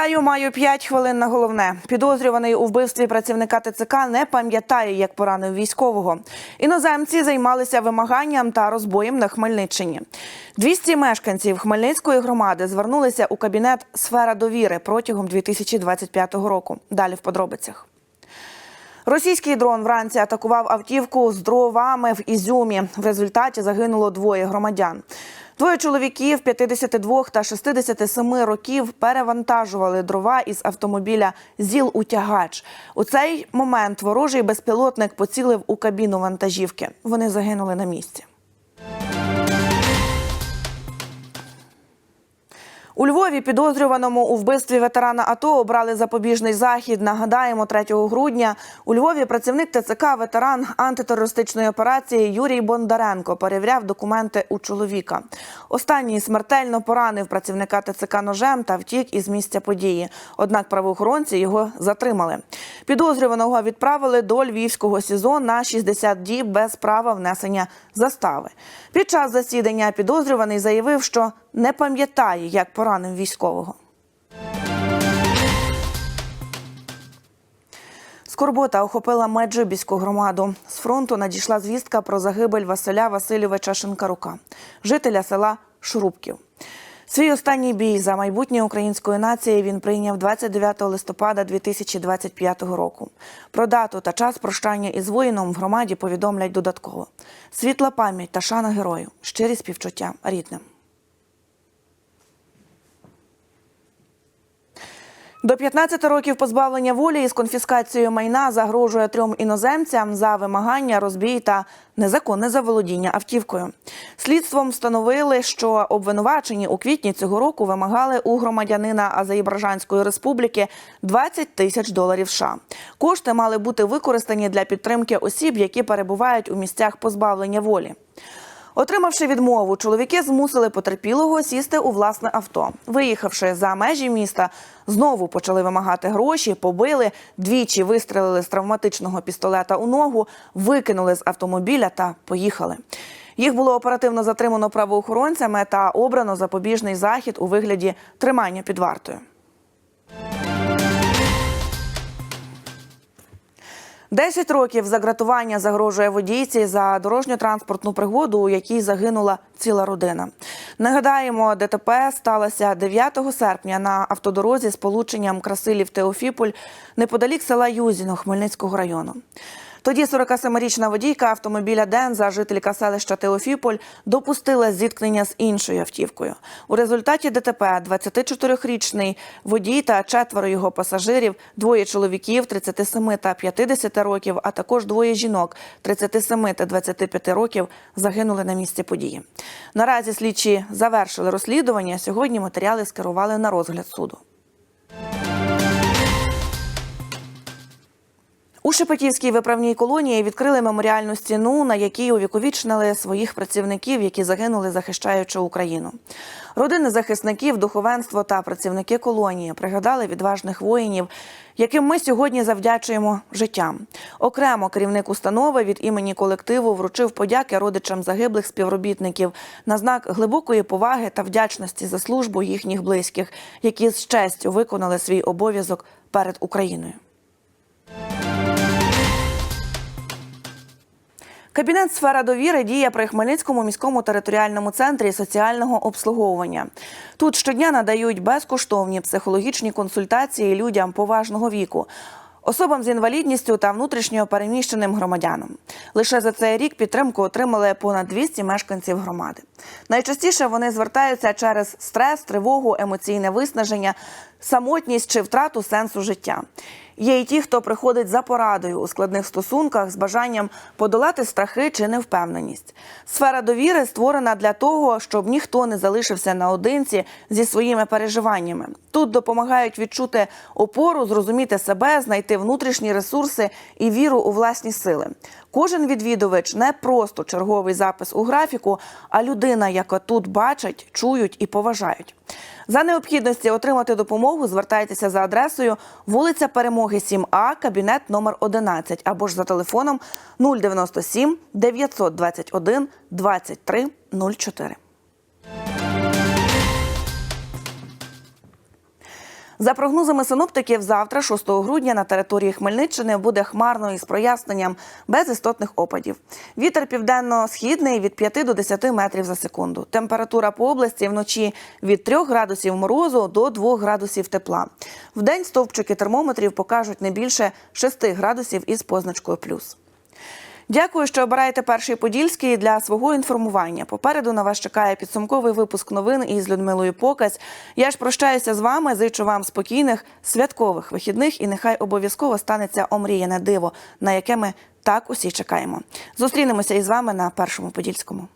Вітаю, маю 5 хвилин на головне. Підозрюваний у вбивстві працівника ТЦК не пам'ятає, як поранив військового. Іноземці займалися вимаганням та розбоєм на Хмельниччині. 200 мешканців Хмельницької громади звернулися у кабінет Сфера довіри протягом 2025 року. Далі в подробицях. Російський дрон вранці атакував автівку з дровами в Ізюмі. В результаті загинуло двоє громадян. Двоє чоловіків 52 та 67 років перевантажували дрова із автомобіля ЗІЛ-Утягач. У цей момент ворожий безпілотник поцілив у кабіну вантажівки. Вони загинули на місці. У Львові підозрюваному у вбивстві ветерана АТО обрали запобіжний захід. Нагадаємо, 3 грудня у Львові працівник ТЦК ветеран антитерористичної операції Юрій Бондаренко перевіряв документи у чоловіка. Останній смертельно поранив працівника ТЦК ножем та втік із місця події. Однак правоохоронці його затримали. Підозрюваного відправили до львівського СІЗО на 60 діб без права внесення застави. Під час засідання підозрюваний заявив, що не пам'ятає, як поранив військового. Скорбота охопила Меджибіську громаду. З фронту надійшла звістка про загибель Василя Васильовича Шинкарука, жителя села Шурубків. Свій останній бій за майбутнє української нації він прийняв 29 листопада 2025 року. Про дату та час прощання із воїном в громаді повідомлять додатково. Світла пам'ять та шана герою, щирі співчуття рідним. До 15 років позбавлення волі із конфіскацією майна загрожує трьом іноземцям за вимагання, розбій та незаконне заволодіння автівкою. Слідством встановили, що обвинувачені у квітні цього року вимагали у громадянина Азербайджанської республіки 20 тисяч доларів США. Кошти мали бути використані для підтримки осіб, які перебувають у місцях позбавлення волі. Отримавши відмову, чоловіки змусили потерпілого сісти у власне авто. Виїхавши за межі міста, знову почали вимагати гроші, побили, двічі вистрелили з травматичного пістолета у ногу, викинули з автомобіля та поїхали. Їх було оперативно затримано правоохоронцями та обрано запобіжний захід у вигляді тримання під вартою. Десять років загратування загрожує водійці за дорожньо-транспортну пригоду, у якій загинула ціла родина. Нагадаємо, ДТП сталося 9 серпня на автодорозі з полученням Красилів Теофіполь неподалік села Юзіно Хмельницького району. Тоді 47-річна водійка автомобіля Денза, жителька селища Теофіполь, допустила зіткнення з іншою автівкою. У результаті ДТП 24-річний водій та четверо його пасажирів, двоє чоловіків 37 та 50 років, а також двоє жінок 37 та 25 років загинули на місці події. Наразі слідчі завершили розслідування. Сьогодні матеріали скерували на розгляд суду. У Шепетівській виправній колонії відкрили меморіальну стіну, на якій увіковічнили своїх працівників, які загинули, захищаючи Україну. Родини захисників, духовенство та працівники колонії пригадали відважних воїнів, яким ми сьогодні завдячуємо життям. Окремо керівник установи від імені колективу вручив подяки родичам загиблих співробітників на знак глибокої поваги та вдячності за службу їхніх близьких, які з честю виконали свій обов'язок перед Україною. Кабінет сфера довіри діє при Хмельницькому міському територіальному центрі соціального обслуговування. Тут щодня надають безкоштовні психологічні консультації людям поважного віку. Особам з інвалідністю та внутрішньо переміщеним громадянам лише за цей рік підтримку отримали понад 200 мешканців громади. Найчастіше вони звертаються через стрес, тривогу, емоційне виснаження, самотність чи втрату сенсу життя. Є й ті, хто приходить за порадою у складних стосунках з бажанням подолати страхи чи невпевненість. Сфера довіри створена для того, щоб ніхто не залишився наодинці зі своїми переживаннями. Тут допомагають відчути опору, зрозуміти себе, знайти внутрішні ресурси і віру у власні сили. Кожен відвідувач не просто черговий запис у графіку, а людина, яка тут бачать, чують і поважають. За необхідності отримати допомогу звертайтеся за адресою вулиця Перемоги 7А, кабінет номер 11 або ж за телефоном 097 921 23 04. За прогнозами синоптиків, завтра, 6 грудня, на території Хмельниччини буде хмарно із проясненням без істотних опадів. Вітер південно-східний від 5 до 10 метрів за секунду. Температура по області вночі від 3 градусів морозу до 2 градусів тепла. Вдень стовпчики термометрів покажуть не більше 6 градусів із позначкою плюс. Дякую, що обираєте перший подільський для свого інформування. Попереду на вас чекає підсумковий випуск новин із Людмилою Покась. Я ж прощаюся з вами. Зичу вам спокійних святкових вихідних і нехай обов'язково станеться омріяне диво, на яке ми так усі чекаємо. Зустрінемося із вами на першому подільському.